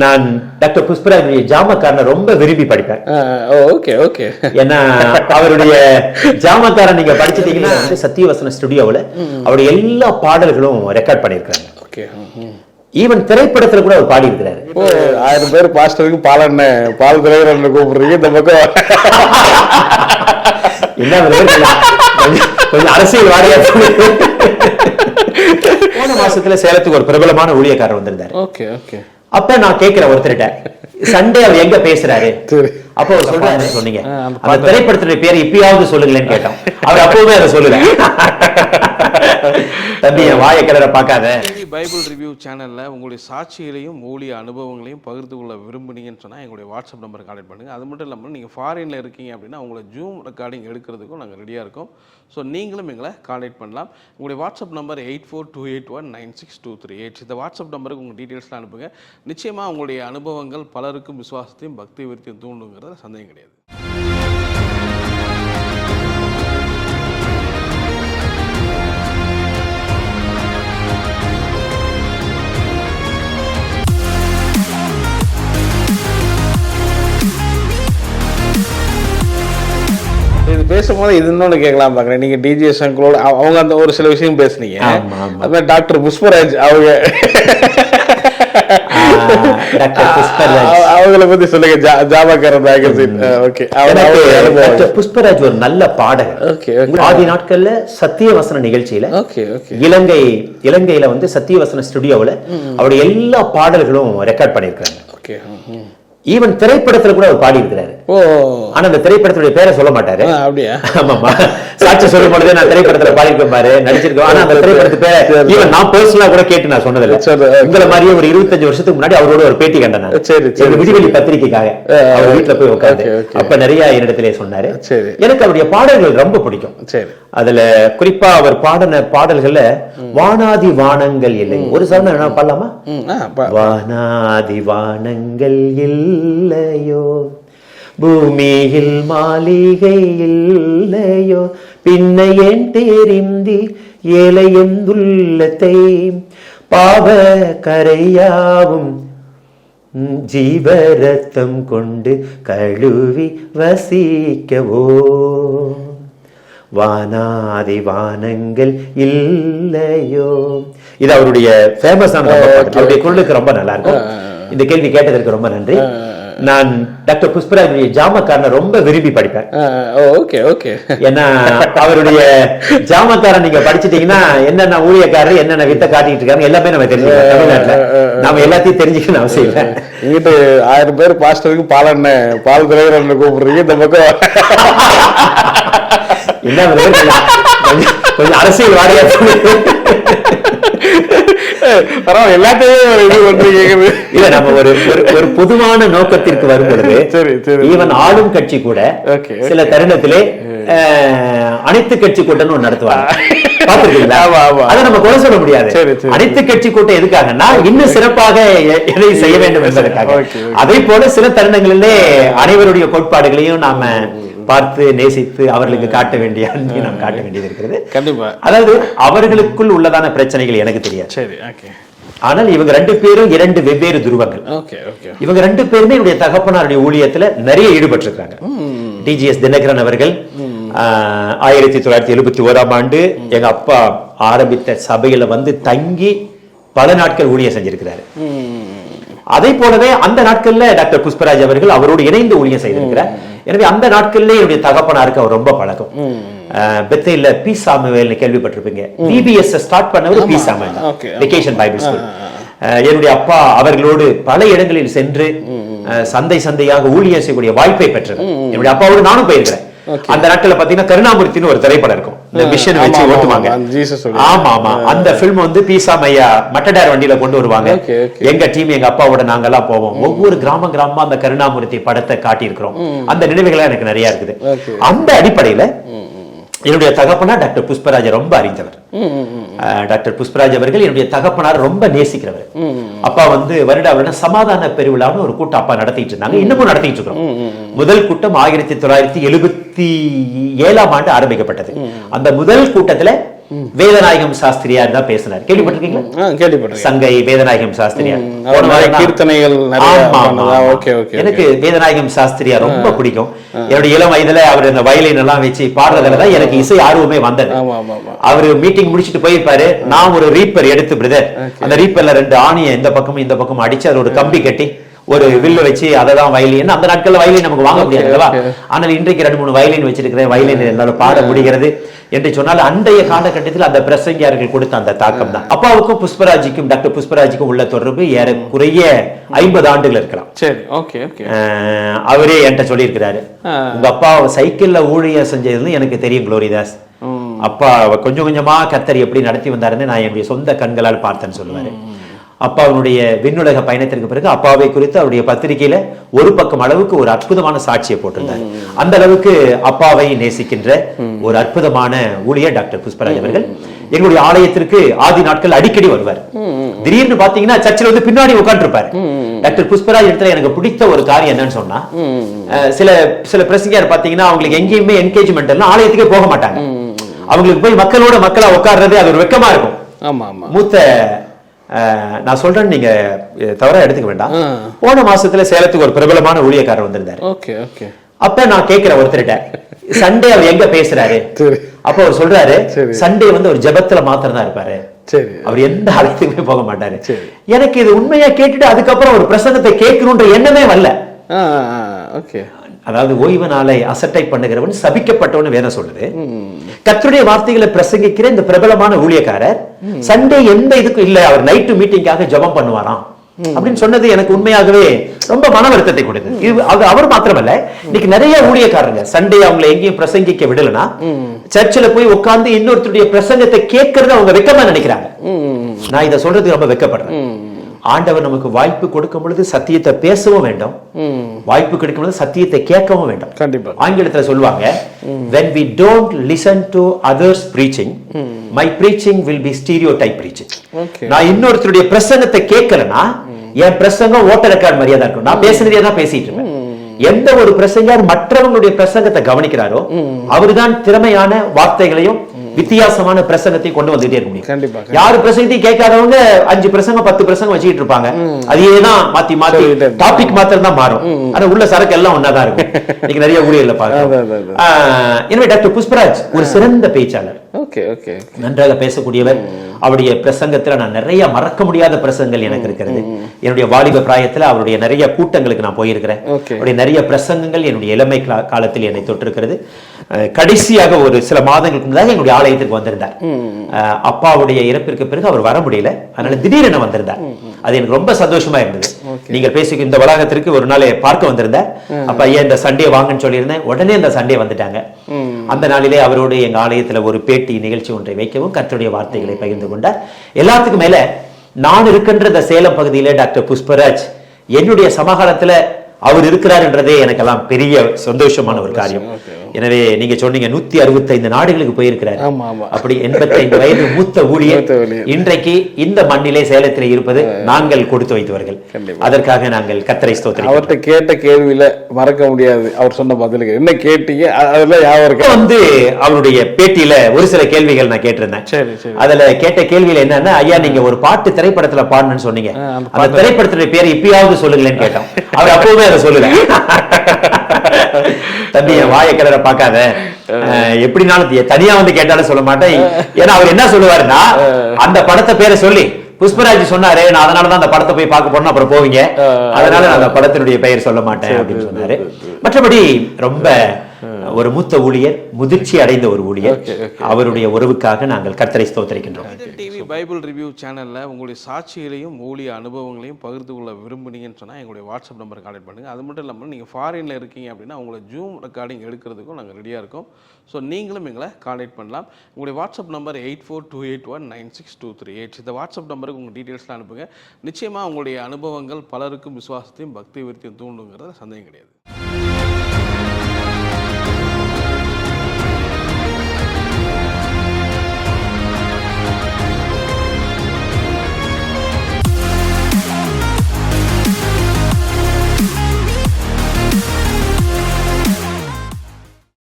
நான் டாக்டர் புஷ்பராஜ் ஜாமக்காரனை ரொம்ப விரும்பி படிப்பேன். ஓகே ஓகே ஏன்னா அவருடைய ஜாமக்காரன் நீங்க படிச்சிட்டீங்கன்னா வந்து சத்தியவசன ஸ்டுடியோவில் அவருடைய எல்லா பாடல்களும் ரெக்கார்ட் பண்ணியிருக்காங்க ஓகே ஈவன் திரைப்படத்துல கூட அவர் பாடி இருக்கிறாரு ஆயிரம் பேர் பாஸ்டருக்கு பால் அண்ணன் பால் தலைவர் கூப்பிடுறீங்க இந்த பக்கம். என்ன அரசியல் வாரியா. போன மாசத்துல சேலத்துக்கு ஒரு பிரபலமான ஊழியக்காரர் வந்திருந்தாரு. ஓகே ஓகே அப்ப நான் கேட்கிறேன் ஒருத்தர்கிட்ட சண்டே அவர் எங்க பேசுறாரு? அப்போ அவர் சொல்றாரு சொன்னீங்க? அந்த திரைப்படத்துடைய பேர் இப்பயாவது சொல்லுங்களேன்னு கேட்டோம். அவர் அப்பவே அதை சொல்லல தம்பி என் வாயை கிளற பார்க்காத. பைபிள் ரிவ்யூ சேனலில் உங்களுடைய சாட்சிகளையும் ஊழிய அனுபவங்களையும் பகிர்ந்து கொள்ள விரும்புனீங்கன்னு சொன்னால் எங்களுடைய வாட்ஸ்அப் நம்பர் கான்டெக்ட் பண்ணுங்கள் அது மட்டும் இல்லாமல் நீங்கள் ஃபாரினில் இருக்கீங்க அப்படின்னா உங்களை ஜூம் ரெக்கார்டிங் எடுக்கிறதுக்கும் நாங்கள் ரெடியாக இருக்கோம். ஸோ நீங்களும் எங்களை கான்டெக்ட் பண்ணலாம். உங்களுடைய WhatsApp number eight four two eight one nine six two three eight இந்த வாட்ஸ்அப் நம்பருக்கு உங்கள் டீட்டெயில்ஸ்லாம் அனுப்புங்க. நிச்சயமாக உங்களுடைய அனுபவங்கள் பலருக்கும் விசுவாசத்தையும் பக்தி விருத்தியும் தூண்டுங்கிறதுல சந்தேகம் கிடையாது. பேசும்போது இது இன்னொன்று கேட்கலாம் பார்க்குறேன். நீங்கள் டிஜே சங்கரோட அவங்க அந்த ஒரு சில விஷயம் பேசுனீங்க. மாதிரி டாக்டர் புஷ்பராஜ் அவங்க. அவங்கள பத்தி சொல்லுங்க. ஜா- ஜாபாக்காரன் மேகசின் ஓகே எனக்கு டாக்டர் புஷ்பராஜ் ஒரு நல்ல பாடகர். ஓகே ஆதி நாட்கள்ல சத்தியவசன நிகழ்ச்சியில ஓகே ஓகே இலங்கை இலங்கையில வந்து சத்தியவசன ஸ்டுடியோவில் அவருடைய எல்லா பாடல்களும் ரெக்கார்ட் பண்ணியிருக்காங்க ஓகே. ஈவன் திரைப்படத்துல கூட அவர் பாடி இருக்கிறாரு ஓ. ஆனா அந்த திரைப்படத்துடைய பேரை சொல்ல மாட்டாரு. அப்படியா? ஆமாமா சாட்சி சொல்லும் பொழுது நான் திரைப்படத்துல பாடியிருக்கேன் பாரு நடிச்சிருக்கேன் ஆனா அந்த திரைப்படத்து பேரை ஈவன் நான் பர்சனலா கூட கேட்டு நான் சொன்னதில்ல. உங்களை மாதிரியே ஒரு இருபத்தஞ்சு வருஷத்துக்கு முன்னாடி அவரோட ஒரு பேட்டி கண்டேன் நான். சரி, சரி. விடிவெளி பத்திரிக்கைக்காக அவர் வீட்டுல போய் okay. அப்ப நிறைய என்னிடத்திலே சொன்னாரு. சரி. எனக்கு அவருடைய பாடல்கள் ரொம்ப பிடிக்கும். சரி. அதுல குறிப்பா அவர் பாடின பாடல்கள்ல வானாதி வானங்கள் இல்லை. ஒரு சரணம் என்ன பாடலாமா? ம். ஆ பா- வானாதி வானங்கள் இல்லையோ. பூமியில் மாளிகை இல்லையோ? பின்ன ஏன் தெரிந்தி ஏழை எந்துள்ளத்தை? பாவ கரையாவும் ஜீவரத்தம் கொண்டு கழுவி வசிக்கவோ? வானாதி வானங்கள் இல்லையோ? இது அவருடைய ஃபேமஸான அவருடைய குரலுக்கு ரொம்ப நல்லா இருக்கும். இந்த கேள்வி கேட்டதற்கு ரொம்ப நன்றி. நான் டாக்டர் புஷ்பராஜ் ஜாமக்காரனை ரொம்ப விரும்பி படிப்பேன். ஓகே ஓகே ஏன்னா அவருடைய ஜாமக்காரன் நீங்க படிச்சிட்டீங்கன்னா என்னென்ன ஊழியக்காரர் என்னென்ன வித்த காட்டிட்டு இருக்காங்க எல்லாமே நம்ம தெரிஞ்சுக்கலாம். தமிழ்நாட்டுல. நாம எல்லாத்தையும் தெரிஞ்சுக்கணும் அவசியம் இல்லை. இங்கிட்டு ஆயிரம் பேர் பாஸ்டருக்கு பால் அண்ணன் பால் தலைவர் கூப்பிடுறீங்க இந்த பக்கம். என்ன கொஞ்சம் அரசியல் வாரியா. பரவாயில்ல எல்லாத்தையும் ஒரு இது பண்றீங்க இல்ல நம்ம ஒரு ஒரு- பொதுவான நோக்கத்திற்கு வரும் பொழுது சரி, சரி. ஈவன் ஆளும் கட்சி கூட. சில தருணத்திலே அனைத்து கட்சி கூட்டம் ஒண்ணு நடத்துவாங்க. அதை நம்ம குறை சொல்ல முடியாது. அனைத்து கட்சி கூட்டம் எதுக்காகன்னா இன்னும் சிறப்பாக எதை செய்ய வேண்டும் என்பதற்காக. அதே போல சில தருணங்களிலே அனைவருடைய கோட்பாடுகளையும் நாம பார்த்து நேசித்து அவர்களுக்கு காட்ட வேண்டிய அன்பை நாம் காட்ட வேண்டியது இருக்கிறது. கண்டிப்பா. அதாவது அவர்களுக்குள் உள்ளதான பிரச்சனைகள் எனக்கு தெரியாது. சரி ஓகே ஆனால் இவங்க ரெண்டு பேரும் இரண்டு வெவ்வேறு துருவங்கள். இவங்க ரெண்டு பேருமே என்னுடைய தகப்பனாருடைய ஊழியத்துல நிறைய ஈடுபட்டிருக்காங்க டிஜிஎஸ் தினகரன் அவர்கள் ஆயிரத்தி தொள்ளாயிரத்தி எழுபத்தி ஓராம் ஆண்டு எங்க அப்பா ஆரம்பித்த சபையில வந்து தங்கி பல நாட்கள் ஊழியம் செஞ்சிருக்கிறாரு. அதே போலவே அந்த நாட்கள்ல டாக்டர் புஷ்பராஜ் அவர்கள் அவரோடு இணைந்து ஊழியம் செய்திருக்கிறார். எனவே அந்த நாட்கள்ல என்னுடைய தகப்பனாருக்கு அவர் ரொம்ப பழக்கம். பெத்தையில பி சாமுவேல் கேள்விப்பட்டிருப்பீங்க. பிபிஎஸ் ஸ்டார்ட் பண்ணவர் P Samuel. Vacation Bible school என்னுடைய அப்பா அவர்களோடு பல இடங்களில் சென்று சந்தை சந்தையாக ஊழியம் செய்யக்கூடிய வாய்ப்பை பெற்றது. என்னுடைய அப்பாவோடு நானும் போயிருக்கிறேன். அந்த நாட்கள்ல பாத்தீங்கன்னா கருணாமூர்த்தின்னு ஒரு திரைப்படம் இருக்கும். இந்த மிஷன் வச்சு ஓட்டுவாங்க. ஆமா. ஆமா அந்த பிலிம் வந்து பீசா மையா மட்டடார் வண்டியில கொண்டு வருவாங்க. எங்க டீம் எங்க அப்பாவோட நாங்கெல்லாம் போவோம். ஒவ்வொரு கிராம கிராமமா அந்த கருணாமூர்த்தி படத்தை காட்டியிருக்கிறோம். அந்த நினைவுகள் எனக்கு நிறைய இருக்குது. அந்த அடிப்படையில என்னுடைய தகப்பனா டாக்டர் புஷ்பராஜ் ரொம்ப அறிந்தவர் டாக்டர் புஷ்பராஜ் அவர்கள் என்னுடைய தகப்பனார் ரொம்ப நேசிக்கிறவர். அப்பா வந்து வருட வருடம் சமாதான பெருவிழான்னு ஒரு கூட்டம் அப்பா நடத்திட்டு இருந்தாங்க. இன்னமும் நடத்திட்டு இருக்கிறோம். முதல் கூட்டம் ஆயிரத்தி தொள்ளாயிரத்தி எழுபத்தி ஏழாம் ஆண்டு ஆரம்பிக்கப்பட்டது. அந்த முதல் கூட்டத்துல வேதநாயகம் சாஸ்திரியார் தான் பேசினார். கேள்விப்பட்டிருக்கீங்களா? கேள்விப்பட்டிருக்கேன். சங்கை வேதநாயகம் சாஸ்திரியார் கீர்த்தனைகள் எனக்கு வேதநாயகம் சாஸ்திரியார் ரொம்ப பிடிக்கும். என்னுடைய இளம் வயதுல அவர் இந்த வயலின் எல்லாம் வச்சு பாடுறதுல தான் எனக்கு இசை ஆர்வமே வந்தது. அவரு மீட்டிங் முடிச்சிட்டு போயிருப்பாரு. நான் ஒரு ரீப்பர் எடுத்து பிரதர். அந்த ரீப்பர்ல ரெண்டு ஆணியை இந்த பக்கமும் இந்த பக்கமும் அடிச்சு அதுல ஒரு கம்பி கட்டி ஒரு வில்ல வச்சு அதை தான் வயலின் அந்த நாட்கள்ல வயலின் நமக்கு வாங்க முடியாது அல்லவா ஆனால் இன்றைக்கு ரெண்டு மூணு வயலின் வச்சிருக்கிறேன். வயலின் என்னால பாட முடிகிறது. என்று சொன்னால் அன்றைய காலகட்டத்தில் அந்த பிரசங்கியார்கள் கொடுத்த அந்த தாக்கம் தான். அப்பாவுக்கும் புஷ்பராஜிக்கும் டாக்டர் புஷ்பராஜிக்கும் உள்ள தொடர்பு ஏறக்குறைய ஐம்பது ஆண்டுகள் இருக்கலாம். சரி ஓகே அவரே என்கிட்ட சொல்லியிருக்கிறாரு. உங்க அப்பா சைக்கிள்ல ஊழியர் செஞ்சதுன்னு எனக்கு தெரியும் குளோரிதாஸ். அப்பா கொஞ்சம் கொஞ்சமா கத்தர் எப்படி நடத்தி வந்தாருன்னு நான் என்னுடைய சொந்த கண்களால் பார்த்தேன்னு சொல்லுவாரு. அப்பாவுடைய விண்ணுலக பயணத்திற்கு பிறகு அப்பாவை குறித்து அவருடைய பத்திரிகையில ஒரு பக்கம் அளவுக்கு ஒரு அற்புதமான சாட்சியை போட்டிருந்தார். அந்த அளவுக்கு அப்பாவை நேசிக்கின்ற ஒரு அற்புதமான ஊழியர் டாக்டர் புஷ்பராஜ் அவர்கள் எங்களுடைய ஆலயத்திற்கு ஆதி நாட்கள் அடிக்கடி வருவார். திடீர்னு பாத்தீங்கன்னா சர்ச்சில் வந்து பின்னாடி உட்காந்துருப்பாரு டாக்டர் புஷ்பராஜ் இடத்துல எனக்கு பிடித்த ஒரு காரியம் என்னன்னு சொன்னா சில சில பிரசங்கியார் பாத்தீங்கன்னா அவங்களுக்கு எங்கேயுமே என்கேஜ்மெண்ட் எல்லாம் ஆலயத்துக்கே போக மாட்டாங்க. அவங்களுக்கு போய் மக்களோட மக்களா உட்கார்றது அது ஒரு வெக்கமா இருக்கும். மூத்த நான் சொல்றேன் நீங்க தவறா எடுத்துக்க வேண்டாம். போன மாசத்துல சேலத்துக்கு ஒரு பிரபலமான ஊழியக்காரர் வந்திருந்தாரு. அப்ப நான் கேட்கிறேன் ஒருத்தர்கிட்ட சண்டே அவர் எங்க பேசுறாரு? அப்ப அவர் சொல்றாரு. சண்டே வந்து ஒரு ஜெபத்துல மாத்திரம் தான் இருப்பாரு. சரி. அவர் எந்த ஆலயத்துக்குமே போக மாட்டாரு. சரி. எனக்கு இது உண்மையா கேட்டுட்டு அதுக்கப்புறம் ஒரு பிரசங்கத்தை கேட்கணுன்ற எண்ணமே வரல. அதாவது ஓய்வு நாளை அசட்டை பண்ணுகிறவன் சபிக்கப்பட்டவன் வேற சொல்லுது. கத்தருடைய வார்த்தைகளை பிரசங்கிக்கிற இந்த பிரபலமான ஊழியக்காரர் சண்டே எந்த இதுக்கும் இல்ல அவர் நைட்டு மீட்டிங்காக ஜெபம் பண்ணுவாராம். அப்படின்னு சொன்னது எனக்கு உண்மையாகவே ரொம்ப மன வருத்தத்தை கொடுத்தது இது அது அவர் மாத்திரமல்ல இன்னைக்கு நிறைய ஊழியக்காரங்க சண்டே அவங்களை எங்கேயும் பிரசங்கிக்க விடலனா சர்ச்சில் போய் உட்கார்ந்து இன்னொருத்தருடைய பிரசங்கத்தை கேட்கறது அவங்க வெக்கமா நினைக்கிறாங்க. நான் இதை சொல்றதுக்கு ரொம்ப வெக்கப்படுறேன். ஆண்டவர் நமக்கு வாய்ப்பு கொடுக்கும் பொழுது சத்தியத்தை பேசவும் வேண்டும். வாய்ப்பு கிடைக்கும் பொழுது சத்தியத்தை கேட்கவும் வேண்டும். கண்டிப்பா. ஆங்கிலத்துல சொல்லுவாங்க when we don't listen to others preaching my preaching will be stereotype preaching. நான் இன்னொருத்தருடைய பிரசங்கத்தை கேட்கலனா என் பிரசங்கம் ஓட்ட ரெக்கார்ட் மாதிரியா தான் இருக்கும். நான் பேசுனதே தான் பேசிட்டு இருப்பேன். எந்த ஒரு பிரசங்கர் மற்றவங்களுடைய பிரசங்கத்தை கவனிக்கிறாரோ அவர்தான் திறமையான வார்த்தைகளையும் வித்தியாசமான பிரசங்கத்தை கொண்டு வந்துட்டே இருக்க முடியும். கண்டிப்பா யாரு பிரசங்கத்தையும் கேட்காதவங்க அஞ்சு பிரசங்கம் பத்து பிரசங்கம் வச்சுக்கிட்டு இருப்பாங்க. அதையே தான் மாத்தி மாத்தி. டாபிக் மாத்திரம் தான் மாறும். ஆனா உள்ள சரக்கு எல்லாம் ஒன்னாதான் இருக்கும். இன்னைக்கு நிறைய ஊழியர்ல. ஆஹ் எனவே டாக்டர் புஷ்பராஜ் ஒரு சிறந்த பேச்சாளர். ஓகே ஓகே நன்றாக பேசக்கூடியவர். அவருடைய பிரசங்கத்துல நான் நிறைய மறக்க முடியாத பிரசங்கங்கள் எனக்கு இருக்கிறது. என்னுடைய வாலிப பிராயத்துல அவருடைய நிறைய கூட்டங்களுக்கு நான் போயிருக்கிறேன். அவருடைய நிறைய பிரசங்கங்கள் என்னுடைய இளமை காலத்தில் என்னை தொட்டிருக்கிறது. கடைசியாக ஒரு சில மாதங்களுக்கு முன்னதாக என்னுடைய ஆலயத்திற்கு வந்திருந்தார். அப்பாவுடைய இறப்பிற்கு பிறகு அவர் வர முடியல. அதனால திடீரென வந்திருந்தார். அது எனக்கு ரொம்ப சந்தோஷமா இருந்தது. நீங்கள் பேசி இந்த வளாகத்திற்கு ஒரு நாள் பார்க்க வந்திருந்தார். அப்ப ஐயா இந்த சண்டே வாங்கன்னு சொல்லியிருந்தேன். உடனே இந்த சண்டே வந்துட்டாங்க. அந்த நாளிலே அவரோடு எங்க ஆலயத்துல ஒரு பேட்டி நிகழ்ச்சி ஒன்றை வைக்கவும் கர்த்தருடைய வார்த்தைகளை பகிர்ந்து கொண்டார். எல்லாத்துக்கும் மேல நான் இருக்கின்ற இந்த சேலம் பகுதியில டாக்டர் புஷ்பராஜ். என்னுடைய சமகாலத்துல அவர் இருக்கிறார் என்றதே எனக்கெல்லாம் பெரிய சந்தோஷமான ஒரு காரியம். எனவே நீங்க சொன்னீங்க நூத்தி அறுபத்தைந்து நாடுகளுக்கு போயிருக்கிறார். அப்படி எண்பத்தைந்து வயது மூத்த ஊழியர். இன்றைக்கு இந்த மண்ணிலே சேலத்தில் இருப்பது நாங்கள் கொடுத்து வைத்தவர்கள். அதற்காக நாங்கள் கத்தரை ஸ்தோத்திரிக்கிறோம். அவர்கிட்ட கேட்ட கேள்வியில மறக்க முடியாது. அவர் சொன்ன பதிலுக்கு என்ன கேட்டீங்க? அதெல்லாம் இருக்கு? வந்து அவருடைய பேட்டியில ஒரு சில கேள்விகள் நான் கேட்டிருந்தேன். அதுல கேட்ட கேள்வியில என்னன்னா ஐயா நீங்க ஒரு பாட்டு திரைப்படத்துல பாடணும்னு சொன்னீங்க. அந்த திரைப்படத்துடைய பேர் இப்பயாவது சொல்லுங்களேன்னு கேட்டோம். அவர் அப்பவுமே அதை சொல்லுங்க. தம்பி என் வாயை கிளற பார்க்காத. அஹ், எப்படினாலும் தனியா வந்து கேட்டாலும் சொல்ல மாட்டேன். ஏன்னா அவர் என்ன சொல்லுவாருன்னா அந்த படத்தை பேரை சொல்லி புஷ்பராஜ் சொன்னாரு நான் அதனாலதான் அந்த படத்தை போய் பார்க்க போறேன் அப்புறம் போவீங்க. அதனால நான் அந்த படத்தினுடைய பெயர் சொல்ல மாட்டேன் அப்படின்னு சொன்னாரு. மற்றபடி ரொம்ப ஒரு மூத்த ஊழியர் முதிர்ச்சி அடைந்த ஒரு ஊழியர். அவருடைய உறவுக்காக நாங்கள் கர்த்தரை ஸ்தோத்திரிக்கின்றோம். டிவி பைபிள் ரிவ்யூ சேனலில் உங்களுடைய சாட்சிகளையும் ஊழிய அனுபவங்களையும் பகிர்ந்து கொள்ள விரும்புனீங்கன்னு சொன்னால் எங்களுடைய வாட்ஸ்அப் நம்பர் கான்டெக்ட் பண்ணுங்கள் அது மட்டும் இல்லாமல் நீங்கள் ஃபாரினில் இருக்கீங்க அப்படின்னா உங்களை ஜூம் ரெக்கார்டிங் எடுக்கிறதுக்கும் நாங்கள் ரெடியாக இருக்கோம். ஸோ நீங்களும் எங்களை கான்டெக்ட் பண்ணலாம். உங்களுடைய WhatsApp number eight four two eight one nine six two three eight இந்த வாட்ஸ்அப் நம்பருக்கு உங்கள் டீட்டெயில்ஸ்லாம் அனுப்புங்க. நிச்சயமாக உங்களுடைய அனுபவங்கள் பலருக்கும் விசுவாசத்தையும் பக்தி விருத்தியும் தூண்டுங்கிறத சந்தேகம் கிடையாது.